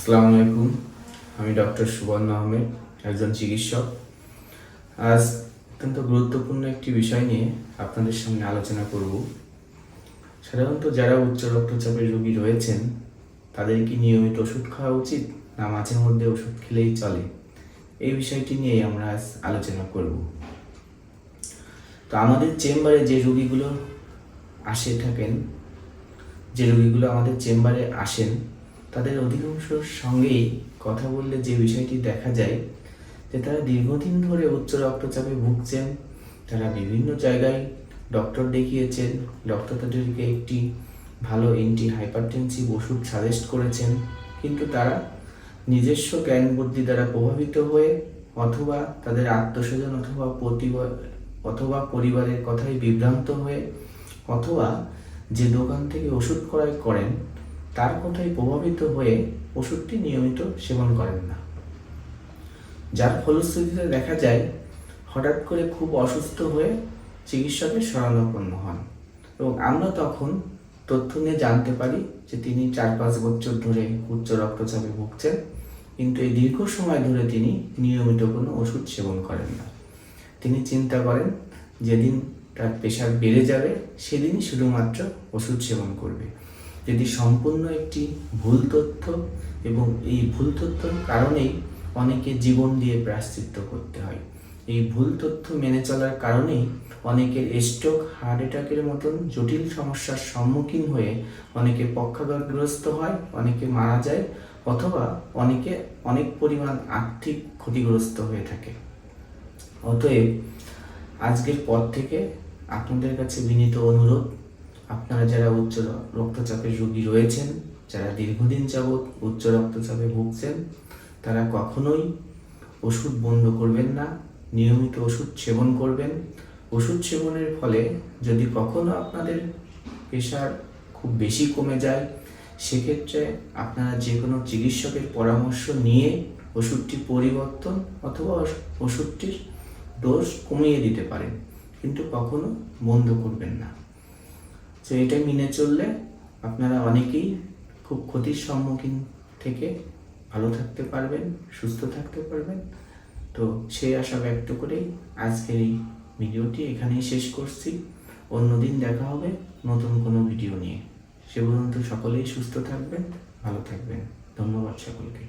আসসালামু আলাইকুম। আমি ডক্টর সুবর্ণ আহমেদ, একজন চিকিৎসক। আজ অত্যন্ত গুরুত্বপূর্ণ একটি বিষয় নিয়ে আপনাদের সামনে আলোচনা করব। সাধারণত যারা উচ্চ রক্তচাপের রোগী রয়েছেন তাদের কি নিয়মিত ওষুধ খাওয়া উচিত না মাঝে মধ্যে ওষুধ খেলেই চলে? এই বিষয়টি নিয়ে আমরা আজ আলোচনা করব। তো আমাদের চেম্বারে যে রোগীগুলো আসে থাকেন, যে রোগীগুলো আমাদের চেম্বারে আসেন তাদের অধিকাংশের সঙ্গেই কথা বললে যে বিষয়টি দেখা যায়, যে তারা দীর্ঘদিন ধরে উচ্চ রক্তচাপে ভুগছেন, তারা বিভিন্ন জায়গায় ডক্টর দেখিয়েছেন, ডক্টর তাদেরকে একটি ভালো এন্টি হাইপারটেনসিভ ওষুধ সাজেস্ট করেছেন, কিন্তু তারা নিজস্ব জ্ঞান বুদ্ধি দ্বারা প্রভাবিত হয়ে অথবা তাদের আত্মস্বজন অথবা প্রতিবার অথবা পরিবারের কথায় বিভ্রান্ত হয়ে অথবা যে দোকান থেকে ওষুধ ক্রয় করেন তার কথায় প্রভাবিত হয়ে ওষুধটি নিয়মিত সেবন করেন না। যার ফলশ্রুতিতে দেখা যায়, হঠাৎ করে খুব অসুস্থ হয়ে চিকিৎসকের শরণাপন্ন হন এবং আমরা তখন তথ্য নিয়ে জানতে পারি যে তিনি চার পাঁচ বছর ধরে উচ্চ রক্তচাপে ভুগছেন, কিন্তু এই দীর্ঘ সময় ধরে তিনি নিয়মিত কোনো ওষুধ সেবন করেন না। তিনি চিন্তা করেন, যেদিন তার প্রেশার বেড়ে যাবে, সেদিনই শুধুমাত্র ওষুধ সেবন করবে। যদি সম্পূর্ণ একটি ভুল তথ্য এবং এই ভুল তথ্যর কারণেই অনেকে জীবন দিয়ে প্রায়শ্চিত্ত করতে হয়। এই ভুল তথ্য মেনে চলার কারণেই অনেকের স্ট্রোক হার্ট অ্যাটাকের মতন জটিল সমস্যার সম্মুখীন হয়ে অনেকে পক্ষাঘাতগ্রস্ত হয়, অনেকে মারা যায় অথবা অনেকে অনেক পরিমাণ আর্থিক ক্ষতিগ্রস্ত হয়ে থাকে। অতএব আজকের পর থেকে আপনাদের কাছে বিনীত অনুরোধ আপনারা যারা উচ্চ রক্তচাপের রোগী রয়েছেন, যারা দীর্ঘদিন যাবৎ উচ্চ রক্তচাপে ভুগছেন, তারা কখনোই ওষুধ বন্ধ করবেন না, নিয়মিত ওষুধ সেবন করবেন। ওষুধ সেবনের ফলে যদি কখনো আপনাদের প্রেশার খুব বেশি কমে যায়, সেক্ষেত্রে আপনারা যে কোনো চিকিৎসকের পরামর্শ নিয়ে ওষুধটি পরিবর্তন অথবা ওষুধটির ডোজ কমিয়ে দিতে পারেন, কিন্তু কখনো বন্ধ করবেন না। তো এটা মেনে চললে আপনারা অনেকেই খুব ক্ষতির সম্মুখীন থেকে ভালো থাকতে পারবেন, সুস্থ থাকতে পারবেন। তো সেই আশা ব্যক্ত করেই আজকের এই ভিডিওটি এখানেই শেষ করছি। অন্যদিন দেখা হবে নতুন কোনো ভিডিও নিয়ে। সে পর্যন্ত সকলেই সুস্থ থাকবেন, ভালো থাকবেন। ধন্যবাদ সকলকে।